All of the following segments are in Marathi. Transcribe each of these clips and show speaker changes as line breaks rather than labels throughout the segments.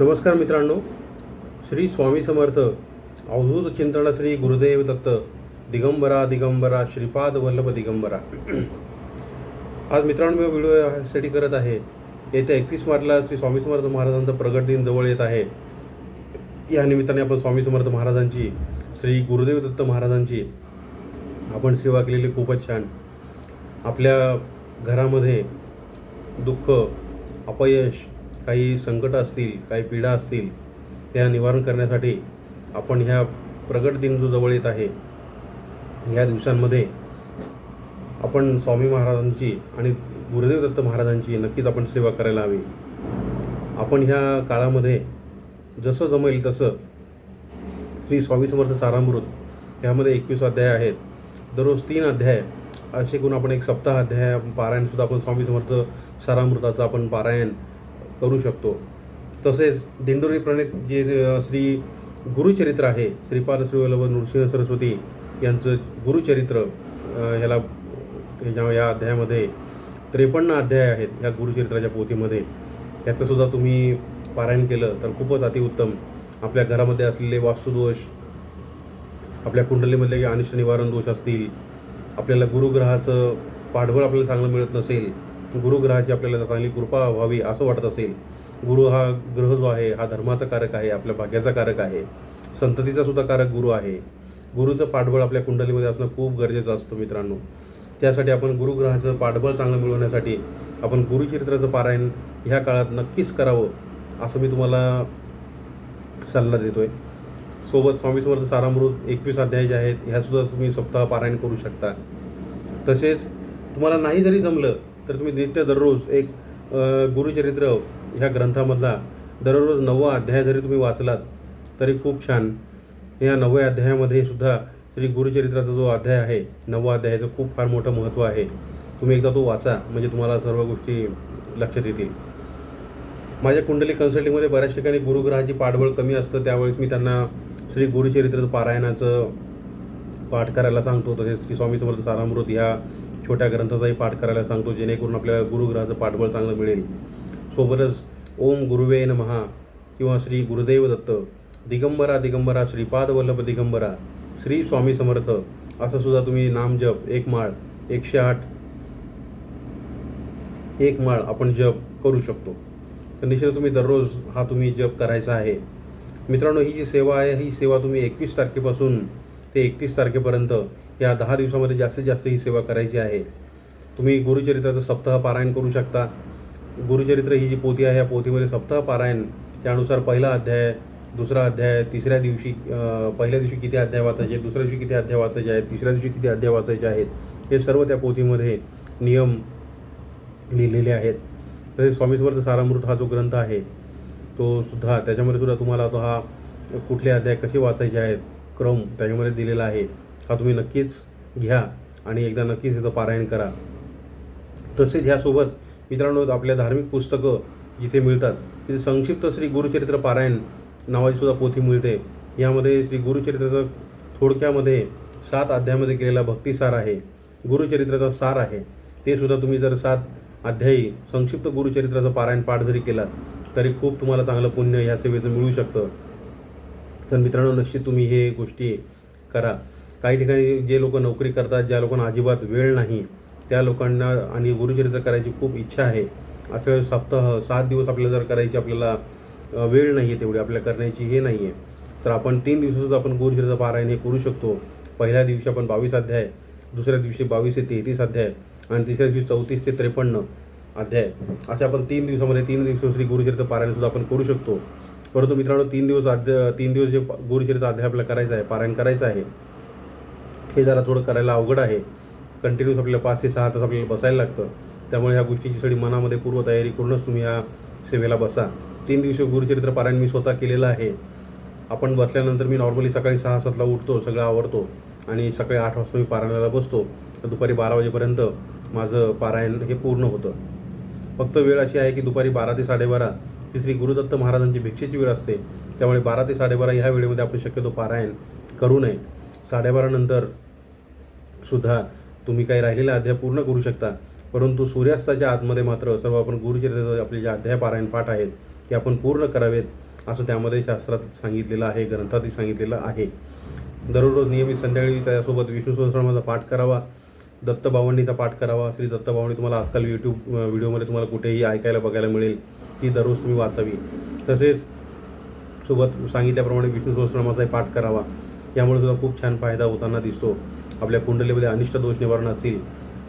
नमस्कार मित्रांनो श्री स्वामी समर्थ अवधूत चिंतन श्री गुरुदेव दत्त दिगंबरा दिगंबरा श्रीपाद वल्लभ दिगंबरा. आज मित्रांनो मी व्हिडिओ यासाठी करत आहे. येत्या एकतीस मार्चला श्री स्वामी समर्थ महाराजांचा प्रगट दिन जवळ येत आहे. या निमित्ताने आपण स्वामी समर्थ महाराजांची श्री गुरुदेव दत्त महाराजांची आपण सेवा केलेली खूपच छान. आपल्या घरामध्ये दुःख अपयश काही संकट असतील काही पीडा असतील त्या निवारण करण्यासाठी आपण ह्या प्रगट दिन जो जवळ येत आहे. या दिवसांमध्ये आपण स्वामी महाराजांची आणि गुरुदेव दत्त महाराजांची नक्कीच आपण सेवा करायला हवी. आपण ह्या काळामध्ये जसं जमेल तसं श्री स्वामी समर्थ सारामृत ह्यामध्ये एकवीस अध्याय आहेत. दररोज तीन अध्याय असे करून आपण एक सप्ताह अध्याय पारायणसुद्धा आपण स्वामी समर्थ सारामृताचं आपण पारायण करू शकतो. तसेच दिंडोरी प्रणित जे श्री गुरुचरित्र आहे श्रीपाद व नृसिंह सरस्वती यांचं गुरुचरित्र ह्याला या अध्यायामध्ये त्रेपन्न अध्याय आहेत या गुरुचरित्राच्या पोथीमध्ये. याचंसुद्धा तुम्ही पारायण केलं तर खूपच अतिउत्तम. आपल्या घरामध्ये असलेले वास्तुदोष आपल्या कुंडलीमधले अनिष्ट निवारण दोष असतील आपल्याला गुरुग्रहाचं पाठबळ आपल्याला चांगलं मिळत नसेल गुरुग्रहाची आपल्याला चांगली कृपा व्हावी असं वाटत असेल गुरु हा ग्रह जो आहे हा धर्माचा कारक आहे आपल्या भाग्याचा कारक आहे संततीचा सुद्धा कारक गुरु आहे. गुरुचं पाठबळ आपल्या कुंडलीमध्ये असणं खूप गरजेचं असतं मित्रांनो. त्यासाठी आपण गुरुग्रहाचं पाठबळ चांगलं मिळवण्यासाठी आपण गुरुचरित्राचं पारायण ह्या काळात नक्कीच करावं असं मी तुम्हाला सल्ला देतो आहे सोबत स्वामी समर्थ सारामृत एकवीस अध्याय जे आहेत ह्यासुद्धा तुम्ही सप्ताह पारायण करू शकता. तसेच तुम्हाला नाही जरी जमलं तर तुम्ही नित्य दररोज एक गुरुचरित्र ह्या ग्रंथामधला दररोज नववा अध्याय जरी तुम्ही वाचलात तरी खूप छान. या नवव्या अध्यायामध्ये सुद्धा श्री गुरुचरित्राचा जो अध्याय आहे नववा अध्यायाचं खूप फार मोठं महत्त्व आहे. तुम्ही एकदा तो वाचा म्हणजे तुम्हाला सर्व गोष्टी लक्षात येतील. माझ्या कुंडली कन्सल्टिंगमध्ये बऱ्याच ठिकाणी गुरुग्रहाची पाठबळ कमी असतं त्यावेळेस मी त्यांना श्री गुरुचरित्राचं पारायणाचं पाठ करायला सांगतो. तसेच की स्वामी समर्थ सारामृत ह्या छोट्या ग्रंथाचाही पाठ करायला सांगतो जेणेकरून आपल्याला गुरुग्रहाचं पाठबळ चांगलं मिळेल. सोबतच ओम गुरुवे महा किंवा श्री गुरुदेव दत्त दिगंबरा दिगंबरा श्रीपाद वल्लभ दिगंबरा श्री स्वामी समर्थ असं सुद्धा तुम्ही नामजप एक माळ एकशे आठ एक माळ आपण जप करू शकतो. तर निश्चित तुम्ही दररोज हा तुम्ही जप करायचा आहे. मित्रांनो ही जी सेवा आहे ही सेवा तुम्ही एकवीस तारखेपासून ते एकतीस तारखेपर्यंत या दहा दिवसामध्ये जास्तीत जास्त ही सेवा करायची आहे. तुम्ही गुरुचरित्राचं सप्ताह पारायण करू शकता. गुरुचरित्र ही जी पोथी आहे या पोथीमध्ये सप्ताह पारायण त्यानुसार पहिला अध्याय दुसरा अध्याय तिसऱ्या दिवशी पहिल्या दिवशी किती अध्याय वाचायचे आहेत दुसऱ्या दिवशी किती अध्याय वाचायचे आहेत तिसऱ्या दिवशी किती अध्याय वाचायचे आहेत हे सर्व त्या पोथीमध्ये नियम लिहिलेले आहेत. तसेच स्वामी सारामृत हा जो ग्रंथ आहे तो सुद्धा त्याच्यामध्ये सुद्धा तुम्हाला तो हा कुठले अध्याय कसे वाचायचे आहेत क्रम त्याच्यामध्ये दिलेला आहे. हा तुम्ही नक्कीच घ्या आणि एकदा नक्कीच याचं पारायण करा. तसेच ह्यासोबत मित्रांनो आपल्या धार्मिक पुस्तकं जिथे मिळतात तिथे संक्षिप्त श्री गुरुचरित्र पारायण नावाची सुद्धा पोथी मिळते. यामध्ये श्री गुरुचरित्राचं थोडक्यामध्ये सात अध्यायामध्ये केलेला भक्तिसार आहे. गुरुचरित्राचा सार आहे. ते सुद्धा तुम्ही जर सात अध्यायी संक्षिप्त गुरुचरित्राचं पारायण पाठ जरी केला तरी खूप तुम्हाला चांगलं पुण्य ह्या सेवेचं मिळू शकतं. तर मित्रांनो निश्चित तुम्ही हे गोष्टी करा. काही ठिकाणी जे लोक नोकरी करतात ज्या लोकांना अजिबात वेळ नाही त्या लोकांना आणि गुरुचरित्र करायची खूप इच्छा आहे. असं सप्ताह सात दिवस आपल्याला जर करायची आपल्याला वेळ नाही आहे तेवढी आपल्या करण्याची हे नाही आहे. तर आपण तीन दिवसातच आपण गुरुचरित्र पारायण हे करू शकतो. पहिल्या दिवशी आपण बावीस अध्याय दुसऱ्या दिवशी बावीस ते तेहतीस अध्याय आणि तिसऱ्या दिवशी चौतीस ते त्रेपन्न अध्याय. असे आपण तीन दिवसामध्ये तीन दिवस श्री गुरुचरित्र पारायणसुद्धा आपण करू शकतो. परंतु मित्रांनो तीन दिवस अध्याय तीन दिवस जे गुरुचरित्र अध्याय आपल्याला करायचं आहे पारायण करायचं आहे हे जरा थोडं करायला अवघड आहे. कंटिन्यूस आपल्याला पाच ते सहा तास आपल्याला बसायला लागतं. त्यामुळे ह्या गोष्टीची सगळी मनामध्ये पूर्वतयारी करूनच तुम्ही ह्या सेवेला बसा. तीन दिवशी गुरुचरित्र पारायण मी स्वतः केलेलं आहे. आपण बसल्यानंतर मी नॉर्मली सकाळी सहा सातला उठतो सगळं आवरतो आणि सकाळी आठ वाजता मी पारायणाला बसतो. तर दुपारी बारा वाजेपर्यंत माझं पारायण हे पूर्ण होतं. फक्त वेळ अशी आहे की दुपारी बारा ते साडेबारा ही श्री गुरुदत्त महाराजांची भिक्षेची वेळ असते. त्यामुळे बारा ते साडेबारा ह्या वेळेमध्ये आपण शक्यतो पारायण करू नये. साडेबारानंतर सुद्धा तुम्ही काही राहिलेला अध्याय पूर्ण करू शकता. परंतु सूर्यास्ताच्या आतमध्ये मात्र सर्व आपण गुरुचरित्राचे आपले जे अध्याय पारायण पाठ आहेत ते आपण पूर्ण करावेत असं त्यामध्ये शास्त्रात सांगितलेलं आहे ग्रंथातही सांगितलेलं आहे. दररोज नियमित संध्याकाळी त्यासोबत विष्णू सहस्रनामाचा पाठ करावा. दत्तभावंडीचा पाठ करावा श्री दत्तभावंडी तुम्हाला आजकाल यूट्यूब व्हिडिओमध्ये तुम्हाला कुठेही ऐकायला बघायला मिळेल ती दररोज तुम्ही वाचावी. तसेच सोबत सांगितल्याप्रमाणे विष्णू सहस्रनामाचाही पाठ करावा. यामुळे सुद्धा खूप छान फायदा होताना दिसतो. आपल्या कुंडलीमध्ये अनिष्ट दोष निवारण असतील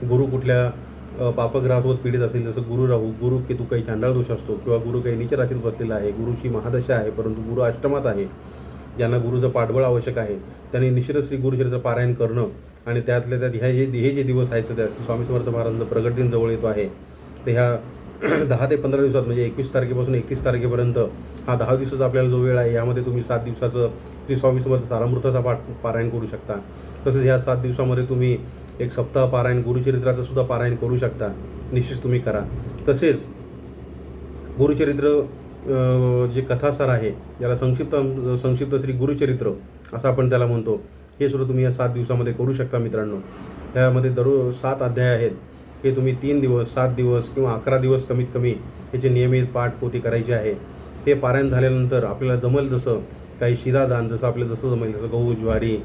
गुरु कुठल्या पापग्रहासोबत पीडित असेल जसं गुरु राहू गुरु केतू काही चांडाळ दोष असतो किंवा गुरु काही नीच राशीत बसलेला आहे गुरुची महादशा आहे परंतु गुरु अष्टमात आहे ज्यांना गुरुचं पाठबळ आवश्यक आहे त्यांनी निश्चितच श्री गुरुचरित्र पारायण करणं आणि त्यातल्या त्यात ह्या जे हे जे दिवस आहेत सध्या स्वामी समर्थ महाराजांचं प्रगट दिन जवळ येतो आहे तर ह्या दहा ते पंधरा दिवसात म्हणजे एकवीस तारखेपासून एकतीस तारखेपर्यंत हा दहा दिवसाचा आपल्याला जो वेळ आहे यामध्ये तुम्ही सात दिवसाचं श्री स्वामी समर्थ सारामृताचा पाठ पारायण करू शकता. तसेच ह्या सात दिवसामध्ये तुम्ही एक सप्ताह पारायण गुरुचरित्राचं सुद्धा पारायण करू शकता. निश्चित तुम्ही करा. तसेच गुरुचरित्र जे कथासार आहे ज्याला संक्षिप्त संक्षिप्त श्री गुरुचरित्र असं आपण त्याला म्हणतो. हे सुद्धा तुम्ही या सात दिवसामध्ये करू शकता मित्रांनो. त्यामध्ये दररोज सात अध्याय आहेत. हे तुम्ही तीन दिवस सात दिवस किंवा अकरा दिवस कमीत कमी याचे नियमित पाठपोती करायचे करायची आहे. हे पारायण झाल्यानंतर आपल्याला जमल जसं काही शिधादान जसं आपल्याला जसं जमेल जसं गहू ज्वारी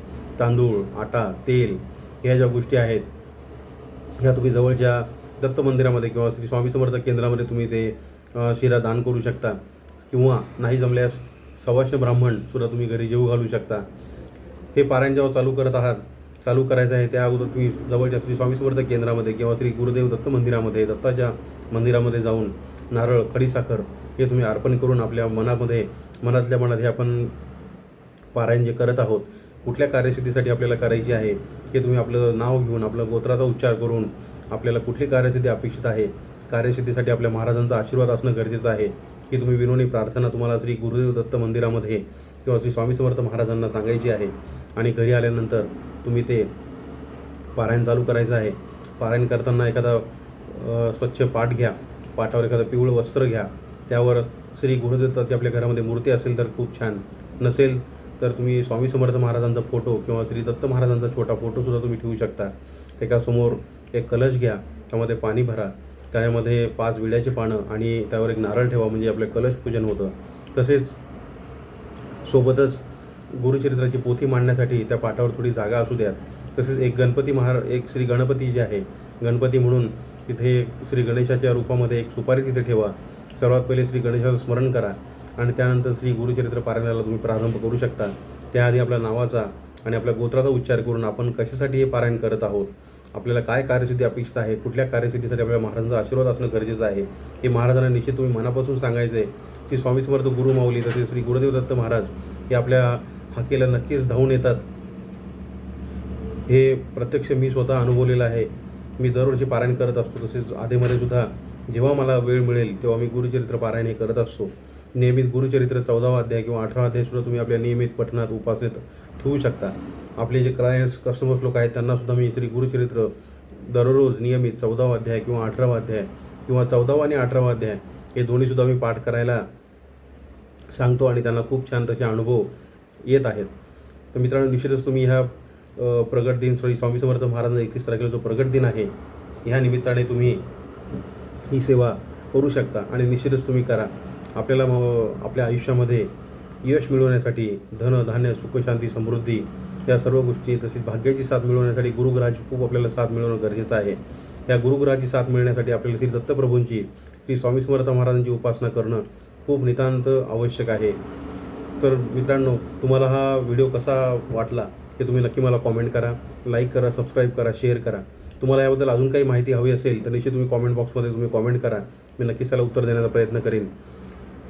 तांदूळ आटा तेल ह्या ज्या गोष्टी आहेत ह्या तुम्ही जवळच्या दत्त मंदिरामध्ये किंवा श्री स्वामी समर्थ केंद्रामध्ये तुम्ही ते शिरा दान करू शकता किंवा नाही जमल्यास सवाष्ण ब्राह्मण सुद्धा तुम्ही घरी जेवू घालू शकता. हे पारायण जेव्हा चालू करत आहात चालू करायचं आहे त्या अगोदर तुम्ही जवळच्या श्री स्वामी समर्थ केंद्रामध्ये किंवा श्री गुरुदेव दत्त मंदिरामध्ये दत्ताच्या मंदिरामध्ये जाऊन नारळ खडीसाखर हे तुम्ही अर्पण करून आपल्या मनामध्ये मनातल्या मनात हे आपण पारायण जे करत आहोत कुठल्या कार्यसिद्धीसाठी आपल्याला करायची आहे हे तुम्ही आपलं नाव घेऊन आपलं गोत्राचा उच्चार करून आपल्याला कुठली कार्यसिद्धी अपेक्षित आहे कार्यसिद्धीसाठी आपल्या महाराजांचा आशीर्वाद असणं गरजेचं आहे. की तुम्ही विनोनी प्रार्थना तुम्हाला श्री गुरुदेव दत्त मंदिरामध्ये किंवा श्री स्वामी समर्थ महाराजांना सांगायची आहे. आणि घरी आल्यानंतर तुम्ही ते पारायण चालू करायचं आहे. पारायण करताना एखादा स्वच्छ पाठ घ्या. पाठावर एखादं पिवळं वस्त्र घ्या. त्यावर श्री गुरुदत्ताची आपल्या घरामध्ये मूर्ती असेल तर खूप छान. नसेल तर तुम्ही स्वामी समर्थ महाराजांचा फोटो किंवा श्री दत्त महाराजांचा छोटा फोटोसुद्धा तुम्ही ठेवू शकता. त्याच्यासमोर एक कलश घ्या. त्यामध्ये पाणी भरा. त्यामध्ये पाच विड्याची पानं आणि त्यावर एक नारळ ठेवा म्हणजे आपलं कलश पूजन होतं. तसेच सोबतच गुरुचरित्राची पोथी मांडण्यासाठी त्या पाटावर थोडी जागा असू द्या तसेच एक गणपती महार एक श्री गणपती जे आहे गणपती म्हणून तिथे श्री गणेशाच्या रूपामध्ये एक सुपारी तिथे ठेवा. सर्वात पहिले श्री गणेशाचं स्मरण करा आणि त्यानंतर श्री गुरुचरित्र पारायणाला तुम्ही प्रारंभ करू शकता. त्याआधी आपल्या नावाचा आणि आपल्या गोत्राचा उच्चार करून आपण कशासाठी हे पारायण करत आहोत? आपल्याला काय कार्यसिद्धी अपेक्षित आहे? कुठल्या कार्यसिद्धीसाठी आपल्या महाराजांचा आशीर्वाद असणं गरजेचं आहे? हे महाराजांना निश्चित तुम्ही मनापासून सांगायचं आहे की स्वामी समर्थ गुरु माऊली तसेच श्री गुरुदेव दत्त महाराज हे आपल्या हाकेला नक्कीच धावून येतात. हे प्रत्यक्ष मी स्वतः अनुभवलेलं आहे. मी दरवर्षी पारायण करत असतो. तसेच आधीमध्ये सुद्धा जेव्हा मला वेळ मिळेल तेव्हा मी गुरुचरित्र पारायण हे करत असतो. नियमित गुरुचरित्र चौदावा अध्याय किंवा अठरा अध्याय सुद्धा तुम्ही आपल्या नियमित पठणात उपासनेत ठेवू शकता. आपले जे क्लायंट्स कस्टमर्स लोक आहेत त्यांना सुद्धा मी श्री गुरुचरित्र दररोज नियमित चौदावा अध्याय किंवा अठरावा अध्याय किंवा चौदावा आणि अठरावा अध्याय हे दोन्हीसुद्धा मी पाठ करायला सांगतो आणि त्यांना खूप छान तसे अनुभव येत आहेत. तर मित्रांनो निश्चितच तुम्ही ह्या प्रगट दिन श्री स्वामी समर्थ महाराजांचा एकतीस तारखेला जो प्रगट दिन आहे ह्या निमित्ताने तुम्ही ही सेवा करू शकता आणि निश्चितच तुम्ही करा. आपल्याला मग आपल्या आयुष्यामध्ये यश मिळवण्यासाठी धन धान्य सुखशांती समृद्धी या सर्व गोष्टी तसेच भाग्याची साथ मिळवण्यासाठी गुरुग्रहाची खूप आपल्याला साथ मिळवणं गरजेचं आहे. या गुरुग्रहाची साथ मिळण्यासाठी आपल्याला श्री दत्तप्रभूंची श्री स्वामी समर्थ महाराजांची उपासना करणं खूप नितांत आवश्यक आहे. तर मित्रांनो तुम्हाला हा व्हिडिओ कसा वाटला हे तुम्ही नक्की मला कॉमेंट करा लाईक करा सबस्क्राईब करा शेअर करा. तुम्हाला याबद्दल अजून काही माहिती हवी असेल तर निश्चित तुम्ही कॉमेंट बॉक्समध्ये तुम्ही कॉमेंट करा. मी नक्कीच त्याला उत्तर देण्याचा प्रयत्न करेन.